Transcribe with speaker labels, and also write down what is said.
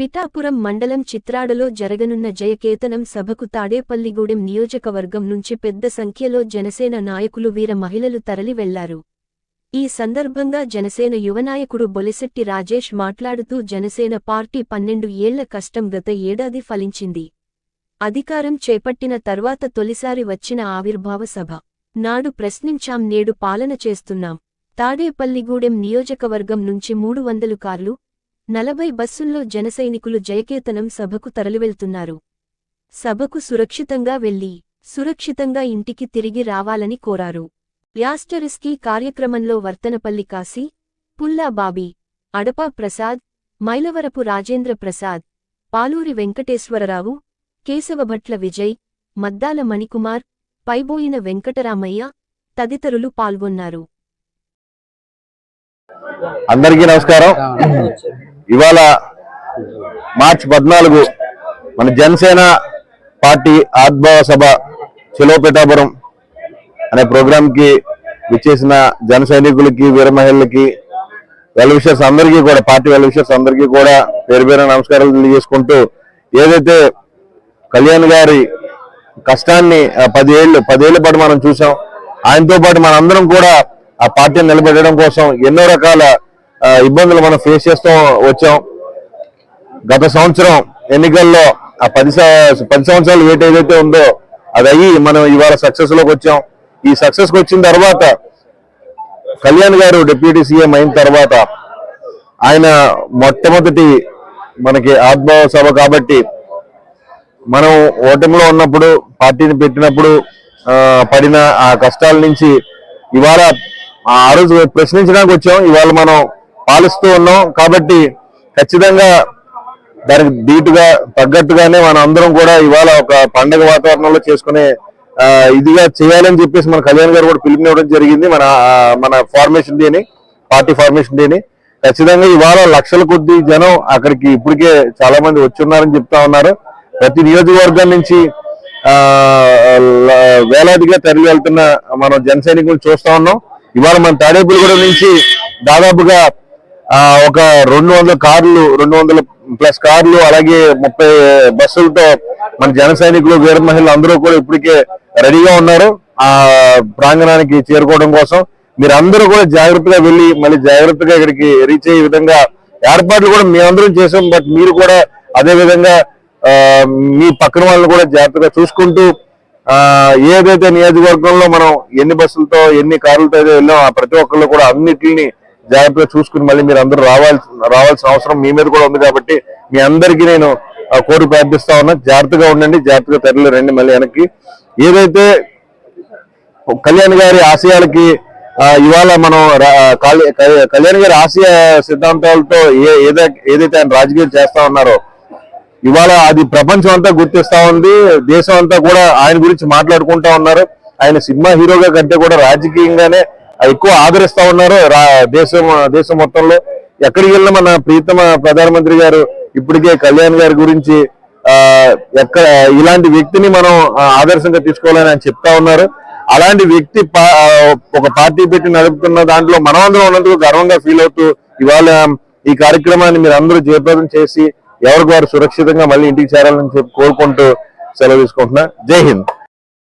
Speaker 1: పిఠాపురం మండలం చిత్రాడలో జరగనున్న జయకేతనం సభకు తాడేపల్లిగూడెం నియోజకవర్గం నుంచి పెద్ద సంఖ్యలో జనసేన నాయకులు వీర మహిళలు తరలివెళ్ళారు ఈ సందర్భంగా జనసేన యువనాయకుడు బొలిశెట్టి రాజేష్ మాట్లాడుతూ జనసేన పార్టీ పన్నెండు ఏళ్ళ కష్టం గత ఏడాది ఫలించింది. అధికారం చేపట్టిన తర్వాత తొలిసారి వచ్చిన ఆవిర్భావ సభ. నాడు ప్రశ్నించాం నేడు పాలన చేస్తున్నాం. తాడేపల్లిగూడెం నియోజకవర్గం నుంచి మూడు వందలు కార్లు నలభై బస్సుల్లో జనసైనికులు జయకేతనం సభకు తరలివెళ్తున్నారు. సభకు సురక్షితంగా వెళ్ళి సురక్షితంగా ఇంటికి తిరిగి రావాలని కోరారు. యాస్టరిస్కీ కార్యక్రమంలో వర్తనపల్లి కాశీ పుల్లా బాబీ అడపా ప్రసాద్ మైలవరపు రాజేంద్ర ప్రసాద్ పాలూరి వెంకటేశ్వరరావు కేశవభట్ల విజయ్ మద్దాల మణికుమార్ పైబోయిన వెంకటరామయ్య తదితరులు పాల్గొన్నారు.
Speaker 2: అందరికీ నమస్కారం. ఇవాళ మార్చి పద్నాలుగు మన జనసేన పార్టీ ఆత్భావ సభ చెలో పిఠాపురం అనే ప్రోగ్రాంకి విచ్చేసిన జన సైనికులకి వీరమహిళలకి వెల్విషర్స్ అందరికీ కూడా పార్టీ వెల్విషర్స్ అందరికీ కూడా పేరు పేరు నమస్కారాలు తెలియజేసుకుంటూ ఏదైతే కళ్యాణ్ గారి కష్టాన్ని ఆ, పదేళ్ళు పదేళ్ళ పాటు మనం చూసాం ఆయనతో పాటు మనందరం కూడా ఆ పార్టీని నిలబెట్టడం కోసం ఎన్నో రకాల ఇబ్బందులు మనం ఫేస్ చేస్తూ వచ్చాం. గత సంవత్సరం ఎన్నికల్లో ఆ పది పది సంవత్సరాలు వెయిట్ ఏదైతే ఉందో అది అయ్యి మనం ఇవాళ సక్సెస్లోకి వచ్చాం. ఈ సక్సెస్కి వచ్చిన తర్వాత కళ్యాణ్ గారు డిప్యూటీ సీఎం అయిన తర్వాత ఆయన మొట్టమొదటి మనకి ఆత్మీయ సభ కాబట్టి మనం ఓటమిలో ఉన్నప్పుడు పార్టీని పెట్టినప్పుడు పడిన ఆ కష్టాల నుంచి ఇవాళ ఆ రోజు ప్రశ్నించడానికి వచ్చాం. ఇవాళ మనం పాలిస్తూ ఉన్నాం. కాబట్టి ఖచ్చితంగా దానికి ధీటుగా తగ్గట్టుగానే మన అందరం కూడా ఇవాళ ఒక పండగ వాతావరణంలో చేసుకునే ఇదిగా చేయాలని చెప్పేసి మన కళ్యాణ్ గారు కూడా పిలుపునివ్వడం జరిగింది. మన మన ఫార్మేషన్ డేని పార్టీ ఫార్మేషన్ డేని ఖచ్చితంగా ఇవాళ లక్షల కొద్ది జనం అక్కడికి ఇప్పటికే చాలా మంది వచ్చున్నారని చెప్తా ఉన్నారు. ప్రతి నియోజకవర్గం నుంచి వేలాదిగా తరలి వెళ్తున్న మనం జన సైనికులు చూస్తా ఉన్నాం. ఇవాళ మన తాడేపల్లిగూడెం నుంచి దాదాపుగా ఒక రెండు వందల కార్లు రెండు వందల ప్లస్ కార్లు అలాగే ముప్పై బస్సులతో మన జన సైనికులు వీర మహిళలు అందరూ కూడా ఇప్పటికే రెడీగా ఉన్నారు. ఆ ప్రాంగణానికి చేరుకోవడం కోసం. మీరు అందరూ కూడా జాగ్రత్తగా వెళ్ళి మళ్ళీ జాగ్రత్తగా ఇక్కడికి రీచ్ అయ్యే విధంగా ఏర్పాట్లు కూడా మేమందరం చేసాం. బట్ మీరు కూడా అదే విధంగా మీ పక్కన వాళ్ళని కూడా జాగ్రత్తగా చూసుకుంటూ ఆ ఏదైతే నియోజకవర్గంలో మనం ఎన్ని బస్సులతో ఎన్ని కార్లతో అయితే వెళ్ళాం ఆ ప్రతి ఒక్కళ్ళు కూడా అన్నిటిని జాగ్రత్తగా చూసుకుని మళ్ళీ మీరు అందరూ రావాల్సి రావాల్సిన అవసరం మీ మీద కూడా ఉంది కాబట్టి మీ అందరికీ నేను ఆ, కోరి ప్రార్థిస్తా ఉన్నా. జాగ్రత్తగా ఉండండి జాగ్రత్తగా తరలి రండి మళ్ళీ వెనక్కి. ఏదైతే కళ్యాణ్ గారి ఆశయాలకి ఇవాళ మనం రా- కళ్యాణ్ కళ్యాణ్ గారి ఆశయ సిద్ధాంతాలతో ఏ ఏదైతే ఆయన రాజకీయాలు చేస్తా ఉన్నారో ఇవాళ అది ప్రపంచం అంతా గుర్తిస్తా ఉంది. దేశం అంతా కూడా ఆయన గురించి మాట్లాడుకుంటా ఉన్నారు. ఆయన సినిమా హీరోగా కంటే కూడా రాజకీయంగానే ఎక్కువ ఆదరిస్తా ఉన్నారు. రా- దేశం దేశం మొత్తంలో ఎక్కడికి వెళ్ళిన మన ప్రీతమ ప్రధానమంత్రి గారు ఇప్పటికే కళ్యాణ్ గారి గురించి ఎక్కడ ఇలాంటి వ్యక్తిని మనం ఆదర్శంగా తీసుకోవాలని ఆయన చెప్తా ఉన్నారు. అలాంటి వ్యక్తి పా- ఒక పార్టీ పెట్టి నడుపుతున్న దాంట్లో మనం అందరం ఉన్నందుకు గర్వంగా ఫీల్ అవుతూ ఇవాళ ఈ కార్యక్రమాన్ని మీరు అందరూ జయప్రదం చేసి ఎవరికి వారు సురక్షితంగా మళ్ళీ ఇంటికి చేరాలని చెప్పి కోరుకుంటూ సెలవు తీసుకుంటున్నా. జై హింద్.